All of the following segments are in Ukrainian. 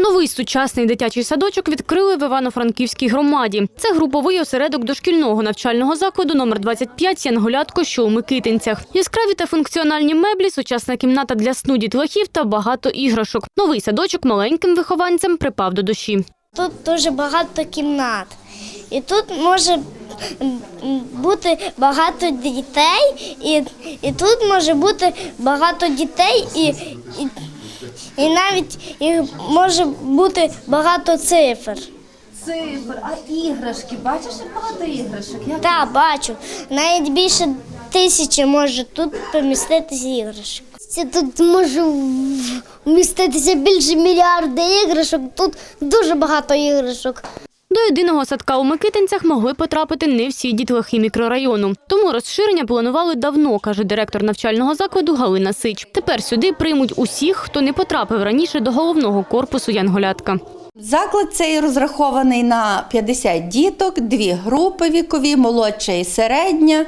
Новий сучасний дитячий садочок відкрили в Івано-Франківській громаді. Це груповий осередок дошкільного навчального закладу номер 25 Янголятко, що у Микитинцях. Яскраві та функціональні меблі, сучасна кімната для сну дітлахів та багато іграшок. Новий садочок маленьким вихованцям припав до душі. Тут дуже багато кімнат. І тут може бути багато дітей, і, і тут може бути багато дітей, і, і, і навіть і може бути багато цифр. Цифр, а іграшки, бачиш, як багато іграшок? Як Так, бачу. Навіть більше тисячі може тут поміститися іграшок. Це тут може вміститися більше мільярда іграшок. Тут дуже багато іграшок. До єдиного садка у Микитинцях могли потрапити не всі дітлахи мікрорайону. Тому розширення планували давно, каже директор навчального закладу Галина Сич. Тепер сюди приймуть усіх, хто не потрапив раніше до головного корпусу Янголятка. Заклад цей розрахований на 50 діток, дві групи вікові, молодша і середня.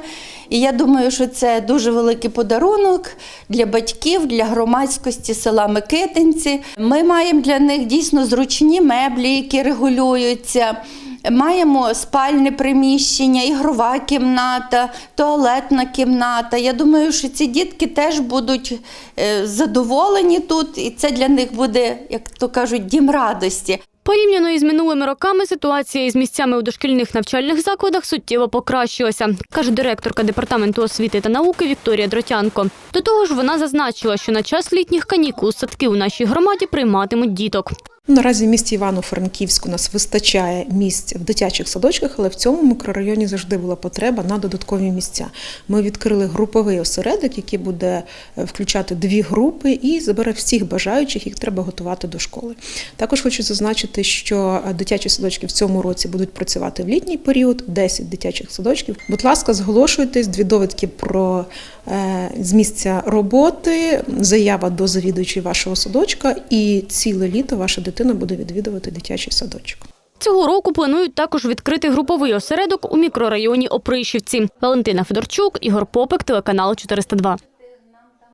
І я думаю, що це дуже великий подарунок для батьків, для громадськості села Микитинці. Ми маємо для них дійсно зручні меблі, які регулюються. Маємо спальне приміщення, ігрова кімната, туалетна кімната. Я думаю, що ці дітки теж будуть е, задоволені тут, і це для них буде, як то кажуть, дім радості. Порівняно із минулими роками ситуація із місцями у дошкільних навчальних закладах суттєво покращилася, каже директорка департаменту освіти та науки Вікторія Дротянко. До того ж, вона зазначила, що на час літніх канікул садки у нашій громаді прийматимуть діток. Наразі в місті Івано-Франківську нас вистачає місць в дитячих садочках, але в цьому мікрорайоні завжди була потреба на додаткові місця. Ми відкрили груповий осередок, який буде е, включати дві групи і забере всіх бажаючих, їх треба готувати до школи. Також хочу зазначити, що е, дитячі садочки в цьому році будуть працювати в літній період, 10 дитячих садочків. Будь ласка, зголошуйтесь, дві довідки про е, з місця роботи, заява до завідуючої вашого садочка, і ціле літо ваша дитина буде відвідувати дитячий садочок. Цього року планують також відкрити груповий осередок у мікрорайоні Опришівці. Валентина Федорчук, Ігор Попик, телеканал 402.